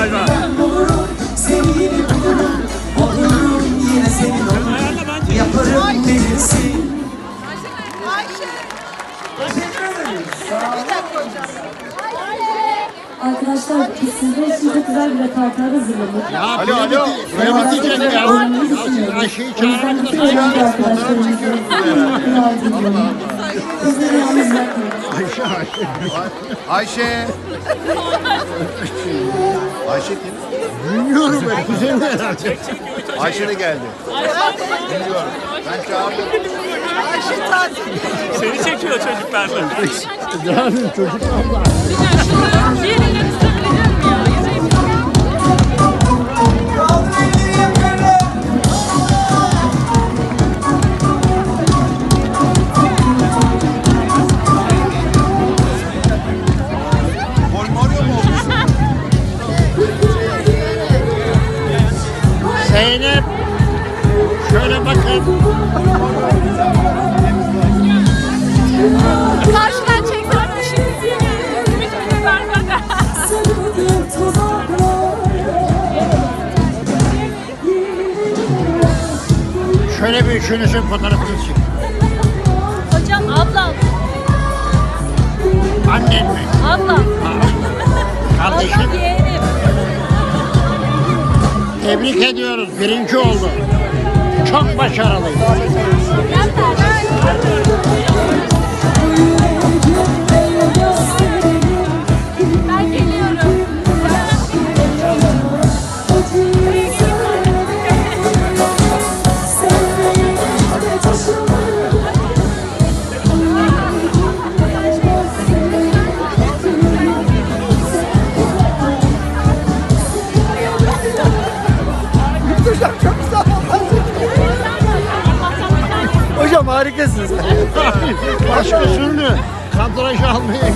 galiba. Yaparım Arkadaşlar biz sizler için güzel bir repertuar hazırladık. Ya alo alo. Buraya şey bakacak ya. Önemli düşünüyorum. O yüzden bütün öğrenci arkadaşlarımızı günaydın diyorum. Bizleri yalnız bırakmayın. Ayşe Ayşe. Ayşe. Ayşe kim? Bilmiyorum ben. Kuzenim herhalde. Ayşe de geldi. Bilmiyorum. Ben çağırdım. Seni çekiyor çocuklarla. Yani çocuk abla. Polmaryo Zeynep. Şöyle bakın. Karşıdan çektim. Şöyle bir üçünüzün fotoğrafını çek. Hocam ablam. Annen mi? Ablam. Kardeşim. Tebrik ediyoruz. Birinci oldu. Çok başarılıydı. Harikasınız. Başka türlü Oyuna gelme